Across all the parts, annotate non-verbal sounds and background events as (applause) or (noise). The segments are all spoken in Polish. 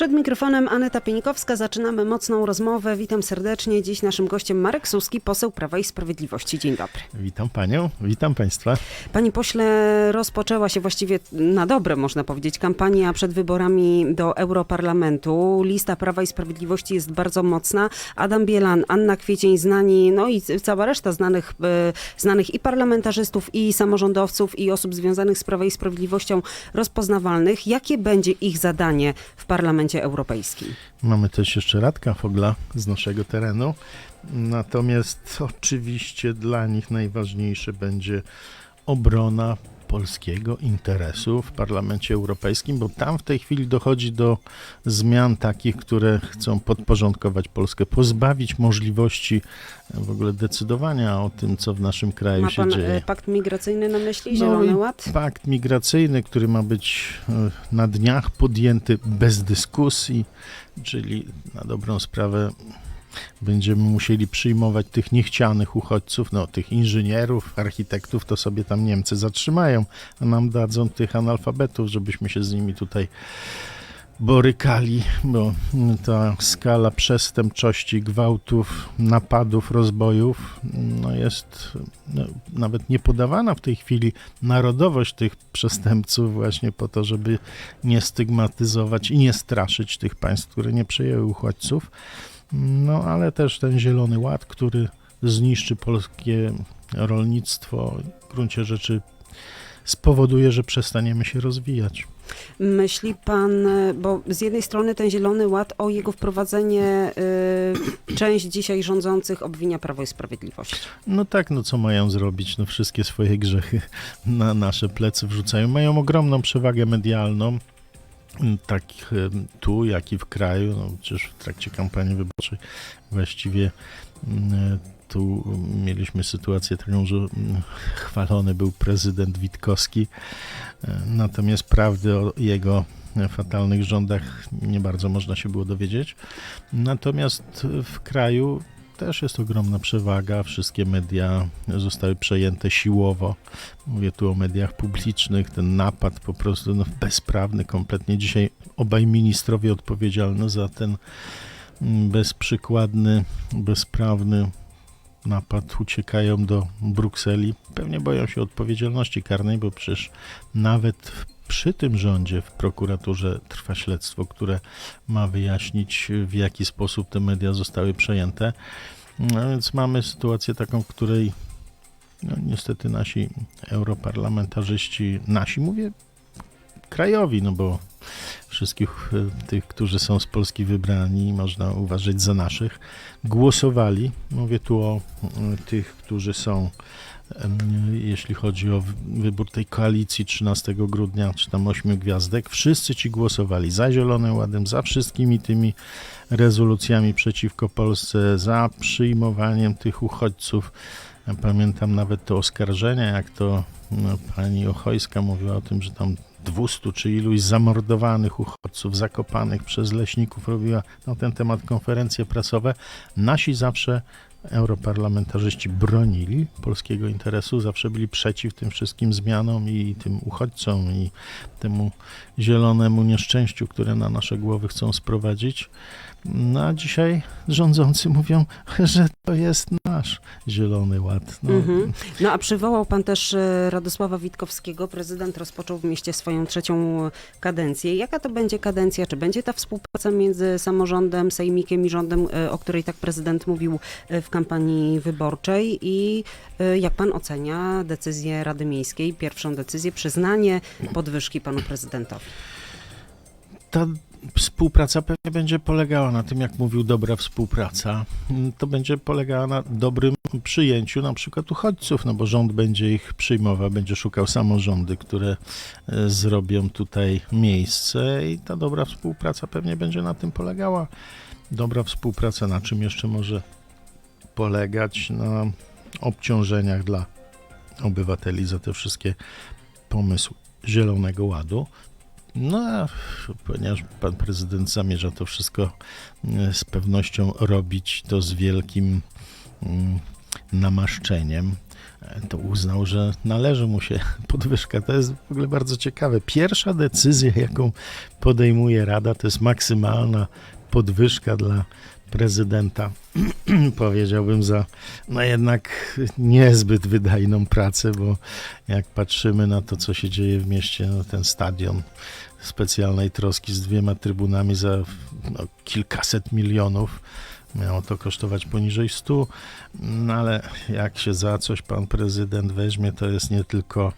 Przed mikrofonem Aneta Pienikowska zaczynamy mocną rozmowę. Witam serdecznie. Dziś naszym gościem Marek Suski, poseł Prawa i Sprawiedliwości. Dzień dobry. Witam panią, witam państwa. Panie pośle, rozpoczęła się właściwie na dobre, można powiedzieć, kampania przed wyborami do Europarlamentu. Lista Prawa i Sprawiedliwości jest bardzo mocna. Adam Bielan, Anna Kwiecień, znani, no i cała reszta znanych, e, znanych i parlamentarzystów, i samorządowców, i osób związanych z Prawa i Sprawiedliwością rozpoznawalnych. Jakie będzie ich zadanie w Parlamencie Europejskim? Mamy też jeszcze Radka Fogla z naszego terenu. Natomiast oczywiście dla nich najważniejsze będzie obrona polskiego interesu w Parlamencie Europejskim, bo tam w tej chwili dochodzi do zmian takich, które chcą podporządkować Polskę, pozbawić możliwości w ogóle decydowania o tym, co w naszym kraju Ma się pan dzieje. e, pakt migracyjny na myśli, No Zielony Ład? Pakt migracyjny, który ma być e, na dniach podjęty bez dyskusji, czyli na dobrą sprawę będziemy musieli przyjmować tych niechcianych uchodźców, no tych inżynierów, architektów, to sobie tam Niemcy zatrzymają, a nam dadzą tych analfabetów, żebyśmy się z nimi tutaj borykali, bo ta skala przestępczości, gwałtów, napadów, rozbojów no jest no, nawet nie podawana w tej chwili narodowość tych przestępców właśnie po to, żeby nie stygmatyzować i nie straszyć tych państw, które nie przyjęły uchodźców. No ale też ten zielony ład, który zniszczy polskie rolnictwo, w gruncie rzeczy spowoduje, że przestaniemy się rozwijać. Myśli pan, e, bo z jednej strony ten Zielony Ład o jego wprowadzenie y, część dzisiaj rządzących obwinia Prawo i Sprawiedliwość. No tak, no co mają zrobić? No wszystkie swoje grzechy na nasze plecy wrzucają. Mają ogromną przewagę medialną, tak e, tu, jak i w kraju. No przecież w trakcie kampanii wyborczej właściwie mm, tu mieliśmy sytuację taką, że mm, chwalony był prezydent Witkowski, e, natomiast prawdy o jego fatalnych rządach nie bardzo można się było dowiedzieć. Natomiast w kraju też jest ogromna przewaga. Wszystkie media zostały przejęte siłowo. Mówię tu o mediach publicznych. Ten napad po prostu no, bezprawny kompletnie. Dzisiaj obaj ministrowie odpowiedzialni za ten mm, bezprzykładny, bezprawny napad uciekają do Brukseli. Pewnie boją się odpowiedzialności karnej, bo przecież nawet przy tym rządzie w prokuraturze trwa śledztwo, które ma wyjaśnić, w jaki sposób te media zostały przejęte. No więc mamy sytuację taką, w której no, niestety nasi europarlamentarzyści, nasi mówię krajowi, no bo wszystkich e, tych, którzy są z Polski wybrani, można uważać za naszych, głosowali. Mówię tu o e, tych, którzy są, jeśli chodzi o wy- wybór tej koalicji 13 grudnia, czy tam ośmiu gwiazdek, wszyscy ci głosowali za Zielonym Ładem, za wszystkimi tymi rezolucjami przeciwko Polsce, za przyjmowaniem tych uchodźców. Pamiętam nawet te oskarżenia, jak to no, pani Ochojska mówiła o tym, że tam 200 czy iluś zamordowanych uchodźców, zakopanych przez leśników, robiła na ten temat konferencje prasowe. Nasi zawsze europarlamentarzyści bronili polskiego interesu, zawsze byli przeciw tym wszystkim zmianom i tym uchodźcom i temu zielonemu nieszczęściu, które na nasze głowy chcą sprowadzić. No a dzisiaj rządzący mówią, że to jest nasz zielony ład. No, Mhm. No a przywołał pan też e, Radosława Witkowskiego. Prezydent rozpoczął w mieście swoją trzecią kadencję. Jaka to będzie kadencja? Czy będzie ta współpraca między samorządem, sejmikiem i rządem, e, o której tak prezydent mówił e, w kampanii wyborczej? I e, jak pan ocenia decyzję Rady Miejskiej, pierwszą decyzję, przyznanie podwyżki panu prezydentowi? ta współpraca pewnie będzie polegała na tym, jak mówił, dobra współpraca. Mm, To będzie polegała na dobrym przyjęciu na przykład uchodźców, no bo rząd będzie ich przyjmował, będzie szukał samorządy, które e, zrobią tutaj miejsce i ta dobra współpraca pewnie będzie na tym polegała. Dobra współpraca na czym jeszcze może polegać? Na obciążeniach dla obywateli za te wszystkie pomysł Zielonego Ładu. No ponieważ pan prezydent zamierza to wszystko e, z pewnością robić, to z wielkim mm, namaszczeniem, to uznał, że należy mu się (laughs) podwyżka. To jest w ogóle bardzo ciekawe. Pierwsza decyzja, jaką podejmuje Rada, to jest maksymalna podwyżka dla prezydenta. (clears throat) Powiedziałbym za no jednak niezbyt wydajną pracę, bo jak patrzymy na to, co się dzieje w mieście, no ten stadion specjalnej troski z dwiema trybunami za no, kilkaset milionów. Miało to kosztować poniżej 100, no ale jak się za coś pan prezydent weźmie, to jest nie tylko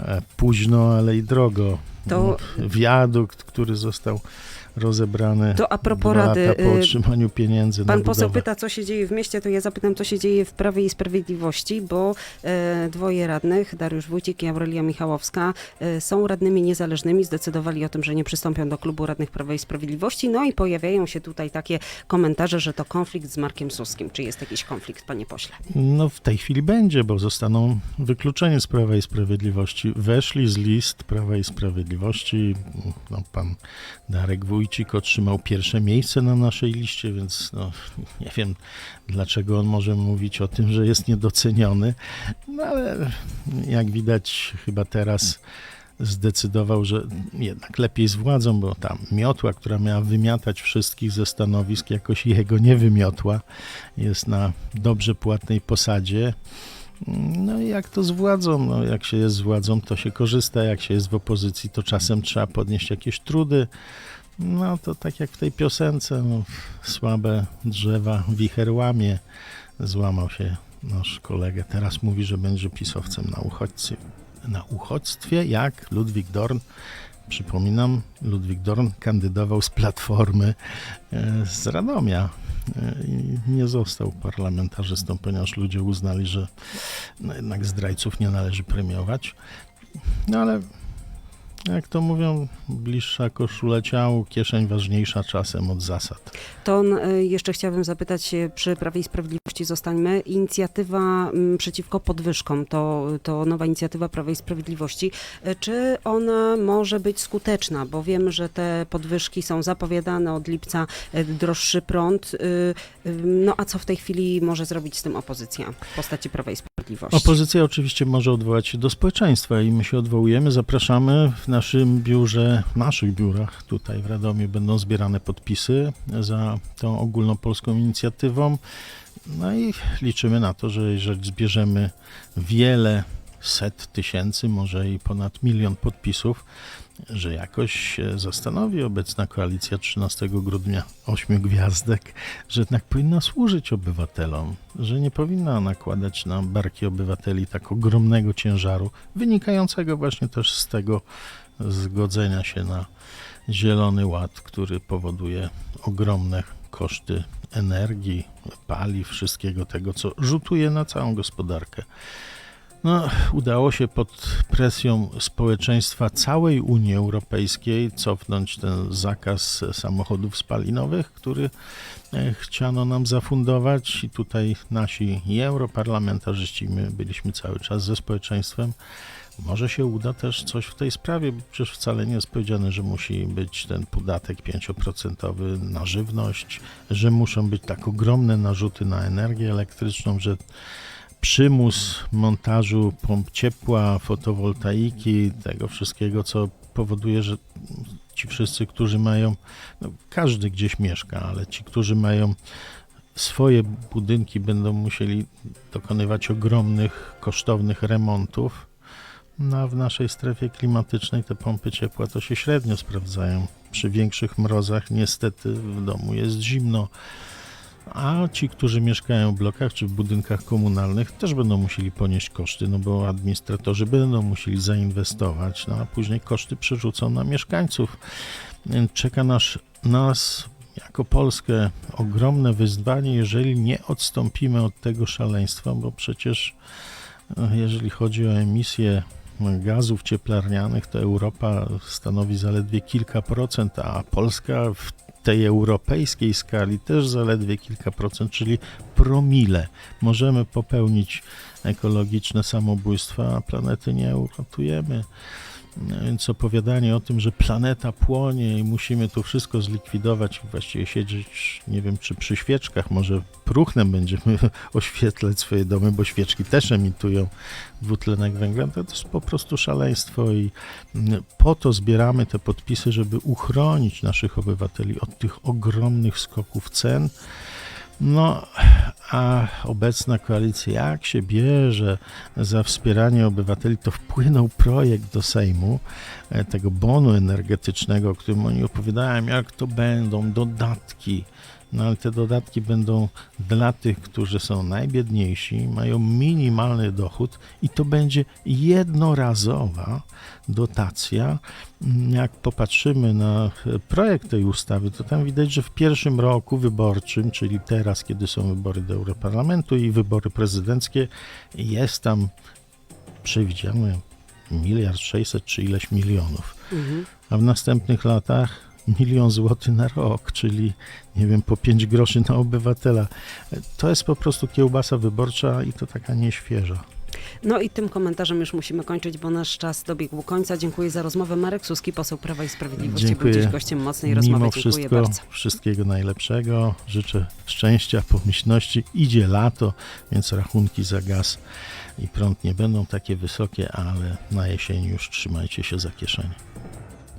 e, późno, ale i drogo. To- Wiadukt, który został rozebrany To a propos Rady, po y, otrzymaniu pieniędzy Pan poseł pyta, co się dzieje w mieście, to ja zapytam, co się dzieje w Prawie i Sprawiedliwości, bo e, dwoje radnych, Dariusz Wójcik i Aurelia Michałowska, e, są radnymi niezależnymi, zdecydowali o tym, że nie przystąpią do klubu radnych Prawa i Sprawiedliwości, no i pojawiają się tutaj takie komentarze, że to konflikt z Markiem Suskim. Czy jest jakiś konflikt, panie pośle? No w tej chwili będzie, bo zostaną wykluczeni z Prawa i Sprawiedliwości. Weszli z list Prawa i Sprawiedliwości. No, pan Darek Wójcik otrzymał pierwsze miejsce na naszej liście, więc no, nie wiem, dlaczego on może mówić o tym, że jest niedoceniony. No ale jak widać chyba teraz zdecydował, że jednak lepiej z władzą, bo ta miotła, która miała wymiatać wszystkich ze stanowisk, jakoś jego nie wymiotła. Jest na dobrze płatnej posadzie. No i jak to z władzą? No, jak się jest z władzą, to się korzysta. Jak się jest w opozycji, to czasem trzeba podnieść jakieś trudy. No to tak jak w tej piosence, no, słabe drzewa wicher łamie. Złamał się nasz kolega. Teraz mówi, że będzie pisowcem na uchodźcy. Na uchodźstwie, jak Ludwik Dorn. Przypominam, Ludwik Dorn kandydował z Platformy e, z Radomia e, i nie został parlamentarzystą, ponieważ ludzie uznali, że no jednak zdrajców nie należy premiować. No ale jak to mówią, bliższa koszula ciału, kieszeń ważniejsza czasem od zasad. To y, jeszcze chciałabym zapytać, y, przy Prawie i Sprawiedliwości zostańmy. Inicjatywa przeciwko podwyżkom, to, to nowa inicjatywa Prawa i Sprawiedliwości. Y, Czy ona może być skuteczna? Bo wiemy, że te podwyżki są zapowiadane od lipca, droższy prąd. No a co w tej chwili może zrobić z tym opozycja w postaci Prawa i Sprawiedliwości? Opozycja oczywiście może odwołać się do społeczeństwa i my się odwołujemy. Zapraszamy w naszym biurze, w naszych biurach tutaj w Radomiu będą zbierane podpisy za tą ogólnopolską inicjatywą. No i liczymy na to, że jeżeli zbierzemy wiele set tysięcy, może i ponad milion podpisów, że jakoś się zastanowi obecna koalicja 13 grudnia ośmiu gwiazdek, że jednak powinna służyć obywatelom, że nie powinna nakładać na barki obywateli tak ogromnego ciężaru, wynikającego właśnie też z tego zgodzenia się na Zielony Ład, który powoduje ogromne koszty energii, paliw, wszystkiego tego, co rzutuje na całą gospodarkę. No, udało się pod presją społeczeństwa całej Unii Europejskiej cofnąć ten zakaz samochodów spalinowych, który e, chciano nam zafundować i tutaj nasi europarlamentarzyści, my byliśmy cały czas ze społeczeństwem. Może się uda też coś w tej sprawie, bo przecież wcale nie jest powiedziane, że musi być ten podatek 5% na żywność, że muszą być tak ogromne narzuty na energię elektryczną, że przymus montażu pomp ciepła, fotowoltaiki, tego wszystkiego, co powoduje, że ci wszyscy, którzy mają, no, każdy gdzieś mieszka, ale ci, którzy mają swoje budynki, będą musieli dokonywać ogromnych, kosztownych remontów. No, a w naszej strefie klimatycznej te pompy ciepła to się średnio sprawdzają. Przy większych mrozach niestety w domu jest zimno. A ci, którzy mieszkają w blokach czy w budynkach komunalnych, też będą musieli ponieść koszty, no bo administratorzy będą musieli zainwestować, no a później koszty przerzucą na mieszkańców. Czeka nas, nas jako Polskę ogromne wyzwanie, jeżeli nie odstąpimy od tego szaleństwa, bo przecież e, jeżeli chodzi o emisję gazów cieplarnianych, to Europa stanowi zaledwie kilka procent, a Polska w tej europejskiej skali też zaledwie kilka procent, czyli promile. Możemy popełnić ekologiczne samobójstwa, a planety nie uratujemy. Więc opowiadanie o tym, że planeta płonie i musimy tu wszystko zlikwidować, właściwie siedzieć, nie wiem, czy przy świeczkach, może próchnem będziemy (laughs) oświetlać swoje domy, bo świeczki też emitują dwutlenek węgla, to jest po prostu szaleństwo i mm, po to zbieramy te podpisy, żeby uchronić naszych obywateli od tych ogromnych skoków cen. No, a obecna koalicja, jak się bierze za wspieranie obywateli, to wpłynął projekt do Sejmu e, tego bonu energetycznego, o którym oni opowiadają, jak to będą dodatki. No ale te dodatki będą dla tych, którzy są najbiedniejsi, mają minimalny dochód i to będzie jednorazowa dotacja. Jak popatrzymy na projekt tej ustawy, to tam widać, że w pierwszym roku wyborczym, czyli teraz, kiedy są wybory do Europarlamentu i wybory prezydenckie, jest tam przewidziane miliard sześćset czy ileś milionów. Mhm. A w następnych latach milion złotych na rok, czyli nie wiem, po 5 groszy na obywatela. To jest po prostu kiełbasa wyborcza i to taka nieświeża. No i tym komentarzem już musimy kończyć, bo nasz czas dobiegł końca. Dziękuję za rozmowę. Marek Suski, poseł Prawa i Sprawiedliwości, Dziękuję. był dziś gościem mocnej rozmowy. Mimo Dziękuję wszystko bardzo. wszystkiego najlepszego. Życzę szczęścia, pomyślności. Idzie lato, więc rachunki za gaz i prąd nie będą takie wysokie, ale na jesień już trzymajcie się za kieszenie.